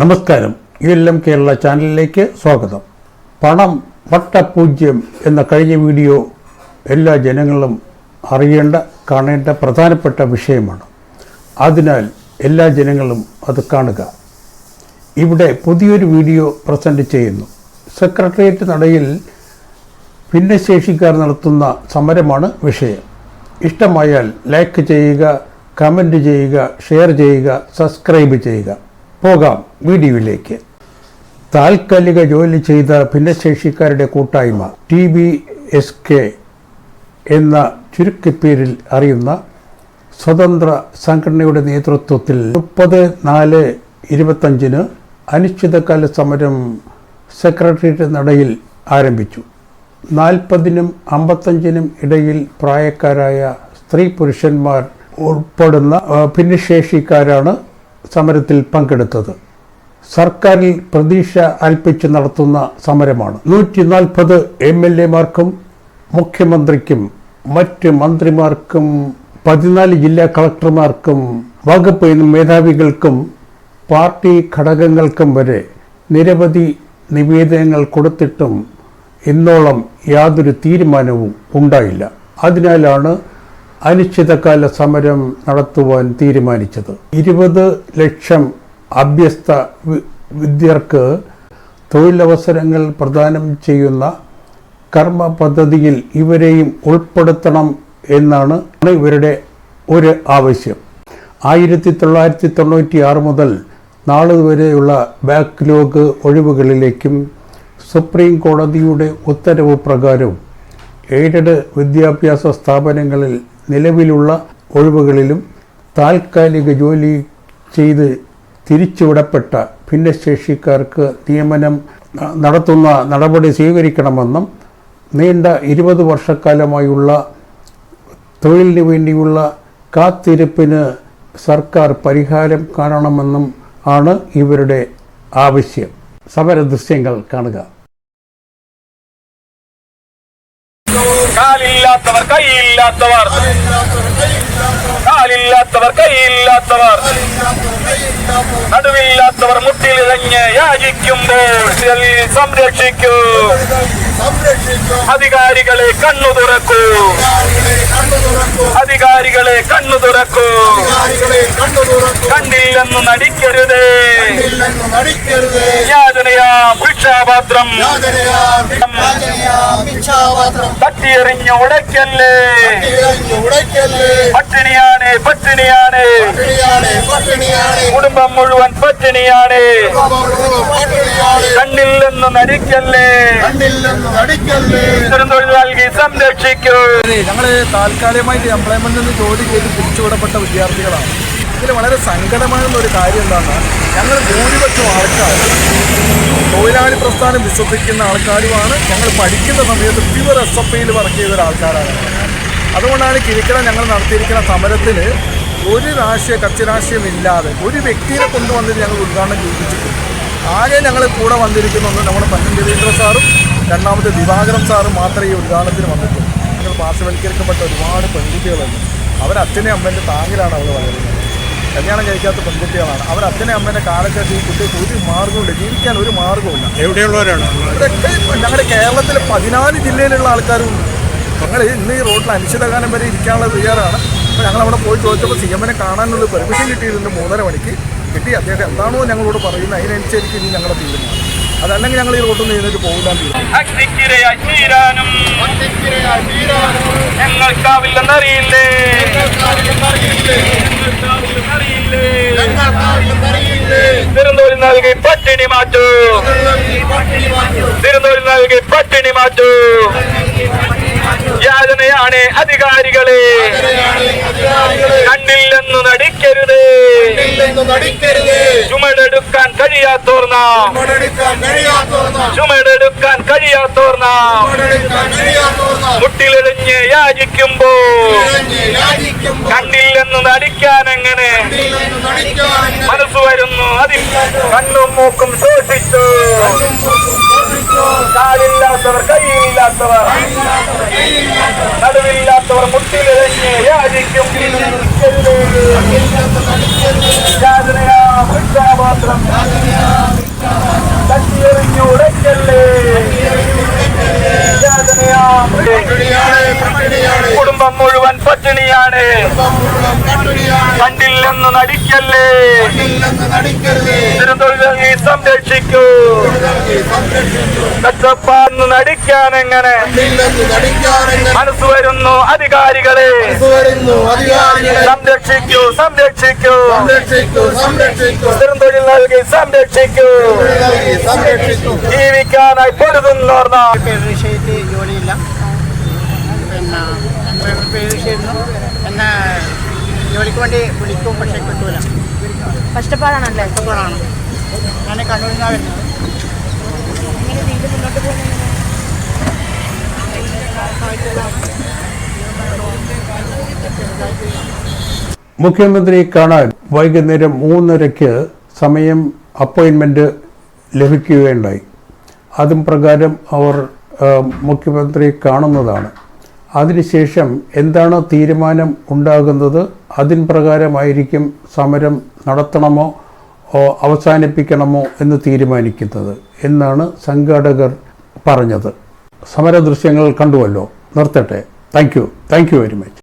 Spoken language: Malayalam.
നമസ്കാരം. യു എൽ എം കേരള ചാനലിലേക്ക് സ്വാഗതം. പണം വട്ടപൂജ്യം എന്ന കഴിഞ്ഞ വീഡിയോ എല്ലാ ജനങ്ങളും അറിയേണ്ട കാണേണ്ട പ്രധാനപ്പെട്ട വിഷയമാണ്. അതിനാൽ എല്ലാ ജനങ്ങളും അത് കാണുക. ഇവിടെ പുതിയൊരു വീഡിയോ പ്രസന്റ് ചെയ്യുന്നു. സെക്രട്ടേറിയറ്റ് നടയിൽ ഭിന്നശേഷിക്കാർ നടത്തുന്ന സമരമാണ് വിഷയം. ഇഷ്ടമായാൽ ലൈക്ക് ചെയ്യുക കമന്റ് ചെയ്യുക ഷെയർ ചെയ്യുക സബ്സ്ക്രൈബ് ചെയ്യുക. പോകാം വീഡിയോയിലേക്ക്. താൽക്കാലിക ജോലി ചെയ്ത ഭിന്നശേഷിക്കാരുടെ കൂട്ടായ്മ ടി ബി എസ് കെ എന്ന ചുരുക്കപ്പേരിൽ അറിയുന്ന സ്വതന്ത്ര സംഘടനയുടെ നേതൃത്വത്തിൽ മുപ്പത് നാല് ഇരുപത്തഞ്ചിന് അനിശ്ചിതകാല സമരം സെക്രട്ടേറിയറ്റ് നടയിൽ ആരംഭിച്ചു. നാൽപ്പതിനും അമ്പത്തഞ്ചിനും ഇടയിൽ പ്രായക്കാരായ സ്ത്രീ പുരുഷന്മാർ ഉൾപ്പെടുന്ന ഭിന്നശേഷിക്കാരാണ് സമരത്തിൽ പങ്കെടുത്തത്. സർക്കാരിൽ പ്രതീക്ഷ അൽപ്പിച്ച് നടത്തുന്ന സമരമാണ്. നൂറ്റി നാൽപ്പത് എം എൽ എമാർക്കും മുഖ്യമന്ത്രിക്കും മറ്റ് മന്ത്രിമാർക്കും പതിനാല് ജില്ലാ കളക്ടർമാർക്കും വകുപ്പ് മേധാവികൾക്കും പാർട്ടി ഘടകങ്ങൾക്കും വരെ നിരവധി നിവേദനങ്ങൾ കൊടുത്തിട്ടും ഇന്നോളം യാതൊരു തീരുമാനവും ഉണ്ടായില്ല. അതിനാലാണ് അനിശ്ചിതകാല സമരം നടത്തുവാൻ തീരുമാനിച്ചത്. ഇരുപത് ലക്ഷം അഭ്യസ്ത വിദ്യർക്ക് തൊഴിലവസരങ്ങൾ പ്രദാനം ചെയ്യുന്ന കർമ്മ പദ്ധതിയിൽ ഇവരെയും ഉൾപ്പെടുത്തണം എന്നാണ് ഇവരുടെ ഒരു ആവശ്യം. ആയിരത്തി തൊള്ളായിരത്തി തൊണ്ണൂറ്റി ആറ് മുതൽ നാളെ വരെയുള്ള ബാക്ക്ലോഗ് ഒഴിവുകളിലേക്കും സുപ്രീം കോടതിയുടെ ഉത്തരവ് പ്രകാരം എയ്ഡഡ് വിദ്യാഭ്യാസ സ്ഥാപനങ്ങളിൽ നിലവിലുള്ള ഒഴിവുകളിലും താൽക്കാലിക ജോലി ചെയ്ത് തിരിച്ചുവിടപ്പെട്ട ഭിന്നശേഷിക്കാർക്ക് നിയമനം നടത്തുന്ന നടപടി സ്വീകരിക്കണമെന്നും നീണ്ട ഇരുപത് വർഷക്കാലമായുള്ള തൊഴിലിന് വേണ്ടിയുള്ള കാത്തിരിപ്പിന് സർക്കാർ പരിഹാരം കാണണമെന്നും ആണ് ഇവരുടെ ആവശ്യം. സമര ദൃശ്യങ്ങൾ കാണുക. കാലില്ലാത്തവർ കൈയില്ലാത്തവർ. കാലില്ലാത്തവർ കൈയില്ലാത്തവർ. നടുവില്ലാത്തവർ മുട്ടിലിഴഞ്ഞ് യാചിക്കുമ്പോൾ സംരക്ഷിക്കൂ. അധികാരികളെ കണ്ണു തുറക്കൂ. അധികാരികളെ കണ്ണു തുറക്കൂ. കണ്ടില്ലെന്ന് നടിക്കരുതേ. യാതനയാ ഭിക്ഷാപാത്രം. തട്ടിയെറിഞ്ഞ് ഉടയ്ക്കല്ലേ. പട്ടിണിയാണ് പട്ടിണിയാണ്. കുടുംബം മുഴുവൻ പട്ടിണിയാണ്. കണ്ണിൽ നിന്ന് നടിക്കല്ലേ? തൊഴിൽ നൽകി സംരക്ഷിക്കൂ. ഞങ്ങൾ താൽക്കാലികമായിട്ട് എംപ്ലോയ്മെന്റിൽ നിന്ന് ജോലി ചെയ്ത് പിരിച്ചുവിടപ്പെട്ട വിദ്യാർത്ഥികളാണ്. ഇതിൽ വളരെ സങ്കടമാകുന്ന ഒരു കാര്യം എന്താണ്? ഞങ്ങൾ ഭൂരിപക്ഷം ആൾക്കാർ തൊഴിലാളി പ്രസ്ഥാനം വിശ്വസിക്കുന്ന ആൾക്കാരുമാണ്. ഞങ്ങൾ പഠിക്കുന്ന സമയത്ത് പ്യുവർ എസ് എഫ് ഐയിൽ വർക്ക് ചെയ്ത ഒരാൾക്കാരാണ് അതുകൊണ്ടാണ് കിരിക്കല ഞങ്ങൾ നടത്തിയിരിക്കുന്ന സമരത്തിൽ ഒരു രാഷ്ട്രീയം ഇല്ലാതെ ഒരു വ്യക്തിയെ കൊണ്ടുവന്നിട്ട് ഞങ്ങൾ ഉദ്ഘാടനം ചെയ്യിപ്പിച്ചിട്ടുണ്ട്. ആകെ ഞങ്ങൾ കൂടെ വന്നിരിക്കുന്നത് നമ്മുടെ പന്നൻ രവീന്ദ്ര സാറും രണ്ടാമത്തെ ദിവാകരൻ സാറും മാത്രമേ ഈ ഉദ്ഘാടനത്തിന് വന്നിട്ടുള്ളൂ. ഞങ്ങൾ പാർശ്വവൽക്കരിക്കപ്പെട്ട ഒരുപാട് പെൺകുട്ടികളുണ്ട് അവർ അച്ഛനെ അമ്മേന്റെ താങ്ങിലാണ് അവൾ വളരുന്നത്. കല്യാണം കഴിക്കാത്ത പെൺകുട്ടികളാണ്. അവർ അച്ഛനെ അമ്മേന്റെ കാലഘട്ടത്തിൽ ഈ കുട്ടിക്ക് ഒരു മാർഗമില്ല ജീവിക്കാൻ ഒരു മാർഗമില്ല എവിടെയുള്ളവരാണ്? ഇതൊക്കെ ഞങ്ങളുടെ കേരളത്തിലെ പതിനാല് ജില്ലയിലുള്ള ആൾക്കാരും ഞങ്ങൾ ഇന്ന് ഈ റോഡിൽ അനിശ്ചിതകാലം വരെ ഇരിക്കാനുള്ള തയ്യാറാണ്. അപ്പോൾ ഞങ്ങൾ അവിടെ പോയി ചോദിച്ചപ്പോൾ സി എമ്മിനെ കാണാനുള്ള പെർമിഷൻ കിട്ടിയിട്ടുണ്ട് മൂന്നര മണിക്ക്. കിട്ടി. അദ്ദേഹം എന്താണോ ഞങ്ങളോട് പറയുന്നത് അതിനനുസരിച്ച് ഇനി ഞങ്ങളുടെ തീരുമാനം അതല്ലെങ്കിൽ ഞങ്ങൾ ഈ റോട്ടിൽ നിന്ന് എഴുന്നേറ്റ് പോകില്ല ഞങ്ങൾക്കാവില്ലെന്നറിയില്ലേ? നൽകി പട്ടിണി മാറ്റൂ. തിരുന്നൂരിൽ നൽകി പട്ടിണി മാറ്റൂ. യാതനയാണ് അധികാരികളെ. കണ്ടില്ലെന്ന് നടിക്കരുത്. ചുമടെടുക്കാൻ കഴിയാത്തോർ നാം ചുമടെടുക്കാൻ കഴിയാത്തോർ നാം യാചിക്കുമ്പോ കണ്ടില്ലെന്ന് നടിക്കാൻ എങ്ങനെ? മനസ്സ് വരുന്നു. അതി കണ്ണും മൂക്കും സൂക്ഷിച്ചു കാലില്ലാത്തവർ കൈയില്ലാത്തവർ. നടുവില്ലാത്തവർ മുട്ടിലിഴഞ്ഞ് യാചിക്കും യാതനയാ ഭിക്ഷാപാത്രം തട്ടിയെറിഞ്ഞുടയ്ക്കല്ലേ കുടുംബം മുഴുവൻ പട്ടിണിയാണ്. കണ്ടില്ലെന്ന് നടിക്കല്ലേ? തിരുതൊഴിലാളി സംരക്ഷിക്കൂ. കച്ചപ്പാന്ന് നടിക്കാൻ എങ്ങനെ? മനസ്സ് വരുന്നു അധികാരികളെ. സംരക്ഷിക്കൂ സംരക്ഷിക്കൂ. തിരുതൊഴിൽ നൽകി സംരക്ഷിക്കൂ. ജീവിക്കാനായി പൊരുതുന്നോർന്ന ജോലിയില്ല പിന്നെ പ്രതീക്ഷിച്ചിരുന്നു വിഷയമായിരുന്നു എന്നെ ജോലിക്ക് വേണ്ടി വിളിക്കും പക്ഷേ കിട്ടൂല. കഷ്ടപ്പാടാണല്ലേ? കഷ്ടപ്പാടാണ്. ഞാൻ കണ്ണൂരിൽ നിന്നാണ് വരുന്നത് മുഖ്യമന്ത്രിയെ കാണാൻ വൈകുന്നേരം മൂന്നരയ്ക്ക് സമയം അപ്പോയിൻമെന്റ് ലഭിക്കുകയുണ്ടായി. അതും പ്രകാരം അവർ ആ, മുഖ്യമന്ത്രിയെ കാണുന്നതാണ്. അതിനുശേഷം എന്താണ് തീരുമാനം ഉണ്ടാകുന്നത്? അതിൻ പ്രകാരമായിരിക്കും സമരം നടത്തണമോ? അവസാനിപ്പിക്കണമോ എന്ന് തീരുമാനിക്കുന്നത് എന്നാണ് സംഘാടകർ പറഞ്ഞത്. സമര ദൃശ്യങ്ങൾ കണ്ടുവല്ലോ. നിർത്തട്ടെ. Thank you thank you very much